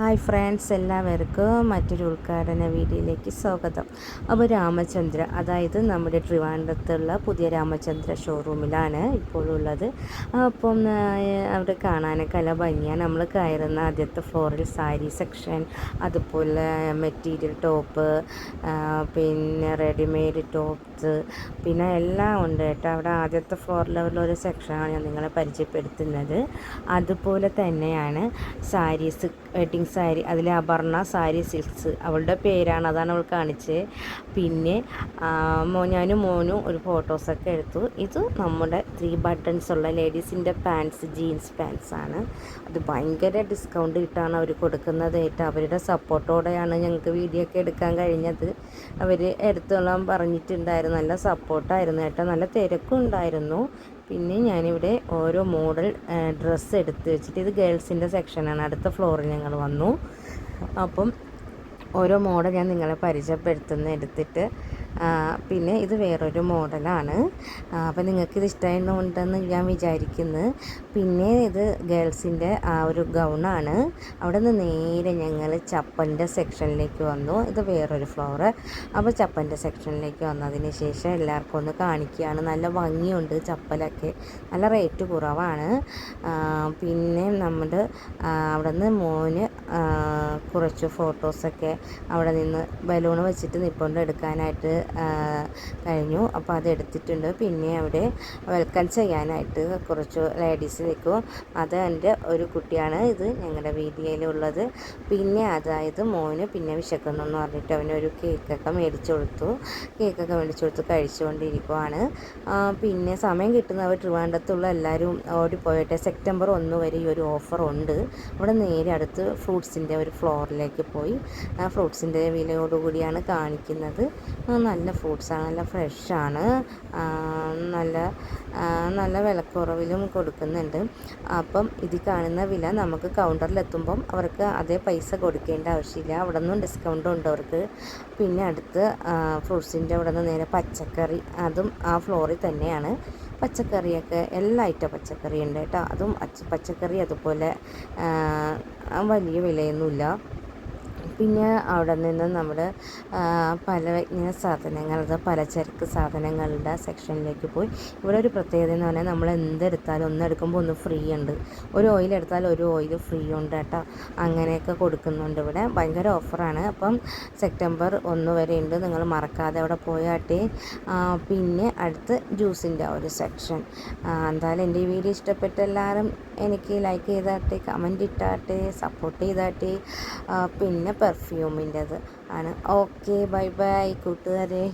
Hi friends എല്ലാവർക്കും മറ്റൊരു ഉദ്ഘാടന വീഡിയോയിലേക്ക് സ്വാഗതം. അപ്പോൾ രാമചന്ദ്ര അതായത് നമ്മുടെ ട്രിവാൻഡ്രത്തുള്ള പുതിയ രാമചന്ദ്ര ഷോറൂമിലാണ് ഇപ്പോൾ ഉള്ളത്. അപ്പം അവിടെ കാണാനൊക്കെ നല്ല ഭംഗിയാണ് നമ്മൾ കയറുന്ന ആദ്യത്തെ ഫ്ലോറിൽ സാരി സെക്ഷൻ അതുപോലെ മെറ്റീരിയൽ ടോപ്പ് പിന്നെ റെഡിമെയ്ഡ് ടോപ്സ് പിന്നെ എല്ലാം ഉണ്ട് കേട്ടോ. അവിടെ ആദ്യത്തെ ഫ്ലോർ ലെവലിലൊരു സെക്ഷനാണ് ഞാൻ നിങ്ങളെ പരിചയപ്പെടുത്തുന്നത്. അതുപോലെ തന്നെയാണ് സാരീസ് വെഡിങ് സാരി അതിൽ അപർണ സാരി സിൽക്സ്. അവളുടെ പേരാണ് അതാണ് അവൾ കാണിച്ചത് പിന്നെ ഞാനും മോനും ഒരു ഫോട്ടോസൊക്കെ എടുത്തു. ഇത് നമ്മുടെ ത്രീ ബട്ടൺസ് ഉള്ള ലേഡീസിന്റെ പാൻസ് ജീൻസ് പാൻസ് ആണ്. അത് ഭയങ്കര ഡിസ്കൗണ്ട് ഇട്ടാണ് അവർ കൊടുക്കുന്നത്. കേട്ടോ അവരുടെ സപ്പോർട്ടോടെയാണ് ഞങ്ങൾക്ക് വീഡിയോ ഒക്കെ എടുക്കാൻ കഴിഞ്ഞത്. അവർ എടുത്തോളാൻ പറഞ്ഞിട്ടുണ്ടായിരുന്നു. നല്ല സപ്പോർട്ടായിരുന്നു കേട്ടോ നല്ല തിരക്കും ഉണ്ടായിരുന്നു. പിന്നെ ഞാനിവിടെ ഓരോ മോഡൽ ഡ്രസ്സ് എടുത്ത് വെച്ചിട്ട് ഇത് ഗേൾസിന്റെ സെക്ഷനാണ്. അടുത്ത ഫ്ലോറിൽ ഞങ്ങൾ വന്നു. അപ്പം ഓരോ മോഡൽ ഞാൻ നിങ്ങളെ പരിചയപ്പെടുത്തുന്ന എടുത്തിട്ട് പിന്നെ ഇത് വേറൊരു മോഡലാണ്. അപ്പം നിങ്ങൾക്ക് ഇത് ഇഷ്ടമായിട്ടുണ്ടെന്ന് ഞാൻ വിചാരിക്കുന്നു. പിന്നെ ഇത് ഗേൾസിന്റെ ആ ഒരു ഗൗണാണ്. അവിടെ നിന്ന് നേരെ ഞങ്ങൾ ചപ്പന്റെ സെക്ഷനിലേക്ക് വന്നു. ഇത് വേറൊരു ഫ്ലോറ് അപ്പോൾ ചപ്പന്റെ സെക്ഷനിലേക്ക് വന്നതിന് ശേഷം എല്ലാവർക്കും ഒന്ന് കാണിക്കുകയാണ്. നല്ല ഭംഗിയുണ്ട് ചപ്പലൊക്കെ. നല്ല റേറ്റ് കുറവാണ്. പിന്നെ നമ്മുടെ അവിടെ നിന്ന് മോന് കുറച്ച് ഫോട്ടോസൊക്കെ അവിടെ നിന്ന് ബലൂൺ വെച്ചിട്ട് നിൽപ്പുണ്ട് എടുക്കാനായിട്ട്. കഴിഞ്ഞു. അപ്പോൾ അത് എടുത്തിട്ടുണ്ട്. പിന്നെ അവിടെ വെൽക്കം ചെയ്യാനായിട്ട് കുറച്ച് ലേഡീസ് നിൽക്കും. അത് എന്റെ ഒരു കുട്ടിയാണ്. ഇത് ഞങ്ങളുടെ വീതിയിലുള്ളത്. പിന്നെ അതായത് മോന് പിന്നെ വിശക്കുന്നു എന്ന് പറഞ്ഞിട്ട് അവനൊരു കേക്കൊക്കെ മേടിച്ചു കൊടുത്തു. കേക്കൊക്കെ മേടിച്ചു കൊടുത്ത് കഴിച്ചുകൊണ്ടിരിക്കുവാണ്. പിന്നെ സമയം കിട്ടുന്നവർ ട്രിവാൻഡത്തുള്ള എല്ലാവരും ഓടിപ്പോയിട്ട്. സെപ്റ്റംബർ ഒന്ന് വരെ ഈ ഒരു ഓഫർ ഉണ്ട്. അവിടെ നേരെ അടുത്ത് ഫ്രൂട്ട്സിന്റെ ഒരു ഫ്ലോറിലേക്ക് പോയി. ആ ഫ്രൂട്ട്സിന്റെ വിലയോടുകൂടിയാണ് കാണിക്കുന്നത്. നല്ല ഫ്രൂട്ട്സാണ് നല്ല ഫ്രഷാണ് നല്ല നല്ല വിലക്കുറവിലും കൊടുക്കുന്നുണ്ട്. അപ്പം ഇത് കാണുന്ന വില നമുക്ക് കൗണ്ടറിലെത്തുമ്പം അവർക്ക് അതേ പൈസ കൊടുക്കേണ്ട ആവശ്യമില്ല. അവിടെ നിന്നും ഡിസ്കൗണ്ടും ഉണ്ട് അവർക്ക്. പിന്നെ അടുത്ത് ഫ്രൂട്ട്സിന്റെ അവിടെ നിന്ന് നേരെ പച്ചക്കറി. അതും ആ ഫ്ലോറിൽ തന്നെയാണ്. പച്ചക്കറിയൊക്കെ എല്ലാ ഐറ്റം പച്ചക്കറി ഉണ്ട് കേട്ടോ. അതും പച്ചക്കറി അതുപോലെ വലിയ വിലയൊന്നുമില്ല. പിന്നെ അവിടെ നിന്ന് നമ്മൾ പല ഇങ്ങനെ സാധനങ്ങൾ പലചരക്ക് സാധനങ്ങളുടെ സെക്ഷനിലേക്ക് പോയി. ഇവിടെ ഒരു പ്രത്യേകത എന്ന് പറഞ്ഞാൽ നമ്മൾ എന്തെടുത്താലും ഒന്ന് എടുക്കുമ്പോൾ ഒന്ന് ഫ്രീ ഉണ്ട്. ഒരു ഓയിൽ എടുത്താൽ ഒരു ഓയിൽ ഫ്രീ ഉണ്ട് കേട്ടോ. അങ്ങനെയൊക്കെ കൊടുക്കുന്നുണ്ട് ഇവിടെ. ഭയങ്കര ഓഫറാണ് അപ്പം സെപ്റ്റംബർ ഒന്ന് വരെ ഉണ്ട്. നിങ്ങൾ മറക്കാതെ അവിടെ പോയാട്ടെ. പിന്നെ അടുത്ത് ജ്യൂസിന്റെ ഒരു സെക്ഷൻ. എന്തായാലും എന്റെ ഈ വീഡിയോ ഇഷ്ടപ്പെട്ട എല്ലാവരും എനിക്ക് ലൈക്ക് ചെയ്താട്ടെ കമന്റ് ഇട്ടാട്ടെ സപ്പോർട്ട് ചെയ്താട്ടെ. പിന്നെ പെർഫ്യൂമിന്റെത് ആണ്. ഓക്കെ ബൈ ബൈ കൂട്ടുകാരെ.